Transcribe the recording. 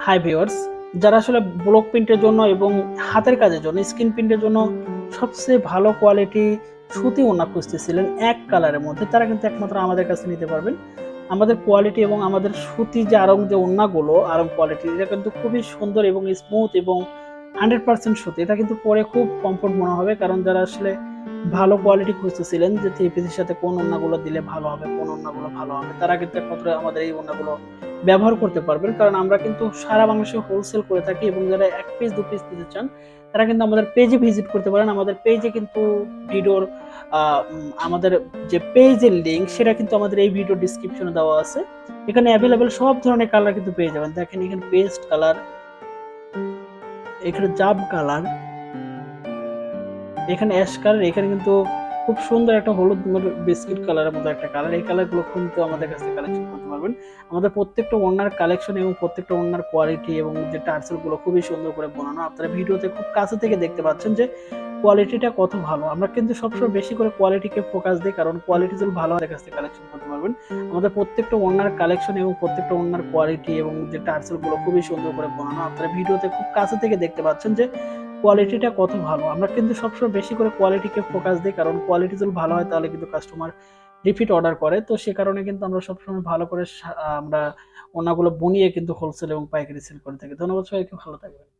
Hi viewers যারা আসলে block প্রিন্টের জন্য এবং হাতের কাজের জন্য স্ক্রিন প্রিন্টের জন্য সবচেয়ে ভালো কোয়ালিটি সুতি ওনা খুঁজতেছিলেন এক কালারের মধ্যে, তারা কিন্তু একমাত্র আমাদের কাছে নিতে পারবেন। আমাদের কোয়ালিটি এবং আমাদের সুতি যে আরং যে ওন্নাগুলো আরং কোয়ালিটি এটা কিন্তু খুবই সুন্দর এবং স্মুথ এবং হান্ড্রেড পার্সেন্ট সুতি। এটা কিন্তু পরে খুব কমফোর্ট মনে হবে, কারণ যারা আসলে ভালো কোয়ালিটি খুঁজতেছিলেন যে থ্রি পিসের সাথে কোন ওন্নাগুলো দিলে ভালো হবে, কোন ওন্নাগুলো ভালো হবে, তারা কিন্তু একমাত্র আমাদের এই ওন্নাগুলো ব্যবহার করতে পারবেন। কারণ আমরা কিন্তু সারা বাংলাদেশে হোলসেল করে থাকি এবং যারা এক পিস দু পিস নিতে চান, তারা কিন্তু আমাদের পেজে ভিজিট করতে পারেন। আমাদের পেজে কিন্তু ভিডিওর আমাদের যে পেজের লিঙ্ক সেটা কিন্তু আমাদের এই ভিডিও ডিসক্রিপশনে দেওয়া আছে। এখানে অ্যাভেলেবেল সব ধরনের কালার কিন্তু পেয়ে যাবেন। দেখেন এখানে পেস্ট কালার এখানে জাব কালার এখানে অ্যাশ কালার এখানে কিন্তু খুব সুন্দর একটা হলুদ বিস্কিট কালারের মতো একটা কালার এই কালারগুলো কিন্তু আমাদের কাছ কালেকশন করতে পারবেন। আমাদের প্রত্যেকটা ওনার কালেকশন এবং প্রত্যেকটা ওনার কোয়ালিটি এবং যে টার্সেলগুলো খুবই সুন্দর করে বানানো। আপনারা ভিডিওতে খুব কাছে থেকে দেখতে পাচ্ছেন যে কোয়ালিটিটা কত ভালো। আমরা কিন্তু সবসময় বেশি করে কোয়ালিটিকে ফোকাস দিই, কারণ কোয়ালিটি যদি ভালো আমাদের কাছ থেকে কালেকশন করতে পারবেন। আমাদের প্রত্যেকটা ওনার কালেকশন এবং প্রত্যেকটা ওনার কোয়ালিটি এবং যে টার্সেলগুলো খুবই সুন্দর করে বানানো। আপনারা ভিডিওতে খুব কাছে থেকে দেখতে পাচ্ছেন যে কোয়ালিটিটা কত ভালো? আমরা কিন্তু সবসময় বেশি করে কোয়ালিটিকে ফোকাস দিই, কারণ কোয়ালিটি যদি ভালো হয় তাহলে কিন্তু কাস্টমার রিপিট অর্ডার করে। তো সে কারণে কিন্তু আমরা সবসময় ভালো করে আমরা ওনাগুলো বনিয়ে কিন্তু হোলসেল এবং পাইকারি সেল করে থাকি। ধন্যবাদ সবাইকে, ভালো থাকবেন।